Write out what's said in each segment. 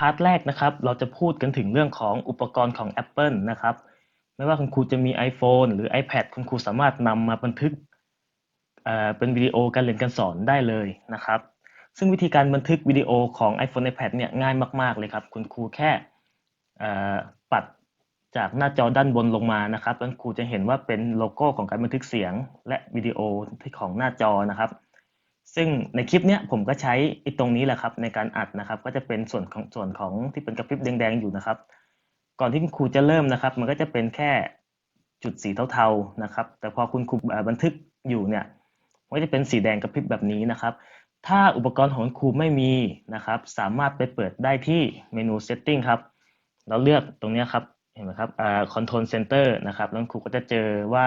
พาร์ทแรกนะครับเราจะพูดกันถึงเรื่องของอุปกรณ์ของ Apple นะครับ ไม่ว่าคุณครูจะมี iPhone หรือ iPad คุณครูสามารถนำมาบันทึกเเป็นวิดีโอการเรียนการสอนได้เลยนะครับ ซึ่งวิธีการบันทึกวิดีโอของ iPhone iPad เนี่ยง่ายมาก ๆ เลยครับ คุณครูแค่ปัดจากหน้าจอด้านบนลงมานะครับแล้วครูจะเห็นว่าเป็นโลโก้ของการบันทึกเสียงและวิดีโอที่ของหน้าจอนะครับ ซึ่งในคลิปเนี้ยผมก็ใช้ไอ้ตรงนี้แหละครับในการอัดนะครับ ก็จะเป็นส่วนของส่วนของที่เป็นกระพริบแดงๆอยู่นะครับ ก่อนที่คุณครูจะเริ่มนะครับ มันก็จะเป็นแค่จุดสีเทาๆนะครับ แต่พอคุณครูบันทึกอยู่เนี่ยมันก็จะเป็นสีแดงกระพริบแบบนี้นะครับ ถ้าอุปกรณ์ของครูไม่มีนะครับ สามารถไปเปิดได้ที่เมนู setting ครับ เราเลือกตรงนี้ครับเห็นไหมครับอ่า control center นะครับแล้วครูก็จะเจอว่า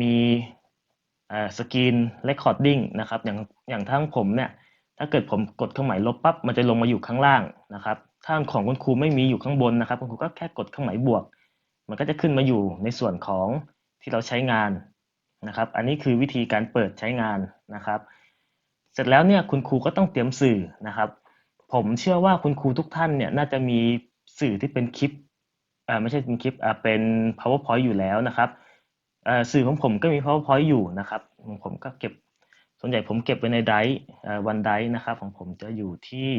มี อ่า screen recording นะครับอย่างอย่างทั้งผมเนี่ยถ้าเกิดผมกดเครื่องหมายลบปั๊บมันจะลงมาอยู่ข้างล่างนะครับถ้าของคุณครูไม่มีอยู่ข้างบนนะครับ คุณครูก็แค่กดเครื่องหมายบวก มันก็จะขึ้นมาอยู่ในส่วนของที่เราใช้งานนะครับ อันนี้คือวิธีการเปิดใช้งานนะครับ เสร็จแล้วเนี่ยคุณครูก็ต้องเตรียมสื่อนะครับ ผมเชื่อว่าคุณครูทุกท่านเนี่ยน่าจะมีสื่อที่เป็นคลิปอ่าไม่ใช่เป็นคลิปอ่าเป็น powerpoint อยู่แล้วนะครับ สื่อของผมก็มี powerpoint อยู่นะครับของผมก็เก็บส่วนใหญ่ผมเก็บไว้ในไดร์วันไดร์นะครับ ของผมจะอยู่ที่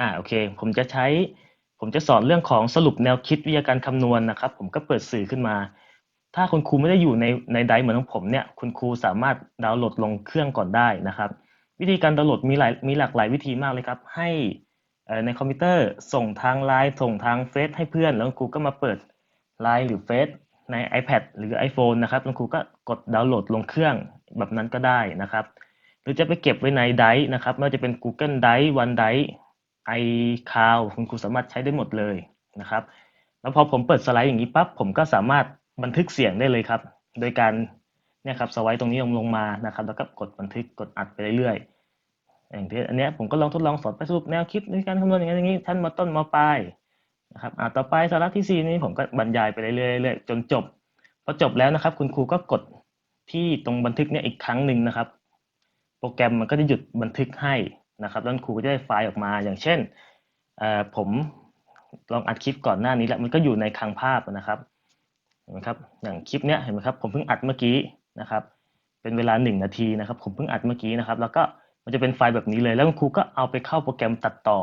อ่าโอเค ผมจะใช้ผมจะสอนเรื่องของสรุปแนวคิดวิทยาการคำนวณนะครับ ผมก็เปิดสื่อขึ้นมา ถ้าคุณครูไม่ได้อยู่ในในไดร์เหมือนของผมเนี่ยคุณครูสามารถดาวน์โหลดลงเครื่องก่อนได้นะครับ วิธีการดาวน์โหลดมีหลายมีหลากหลายวิธีมากเลยครับ ให้ ในคอมพิวเตอร์ส่งทางไลน์ส่งทางเฟซให้เพื่อนแล้วครูก็มาเปิดไลน์หรือเฟซใน iPad หรือ iPhone นะครับแล้วครูก็กดดาวน์โหลดลงเครื่องแบบนั้นก็ได้นะครับ หรือจะไปเก็บไว้ในไดร์นะครับไม่ว่าจะเป็น Google Drive OneDrive iCloud คุณครูสามารถใช้ได้หมดเลยนะครับ แล้วพอผมเปิดสไลด์อย่างนี้ปั๊บผมก็สามารถบันทึกเสียงได้เลยครับ โดยการเนี่ยครับสไลด์ตรงนี้ลงลงมานะครับ แล้วก็กดบันทึกกดอัดไปเรื่อยๆ อย่างที่อันเนี้ยผมก็ลองทดลองสอนไปสรุปแนวคิดในการคำนวณอย่างนี้อย่างนี้ท่านมาต้นมาปลายนะครับอ่าต่อไปสาระที่สี่นี้ผมก็บรรยายไปเรื่อยๆจนจบพอจบแล้วนะครับ คุณครูก็กดที่ตรงบันทึกเนี่ยอีกครั้งหนึ่งนะครับ โปรแกรมมันก็จะหยุดบันทึกให้นะครับแล้วครูก็จะได้ไฟล์ออกมาอย่างเช่นผมลองอัดคลิปก่อนหน้านี้แล้วมันก็อยู่ในคลังภาพนะครับเห็นไหมครับอย่างคลิปเนี้ยเห็นไหมครับผมเพิ่งอัดเมื่อกี้นะครับ เป็นเวลาหนึ่งนาทีนะครับ ผมเพิ่งอัดเมื่อกี้นะครับ แล้วก็ มันจะเป็นไฟล์แบบนี้เลย แล้วคุณครูก็เอาไปเข้าโปรแกรมตัดต่อ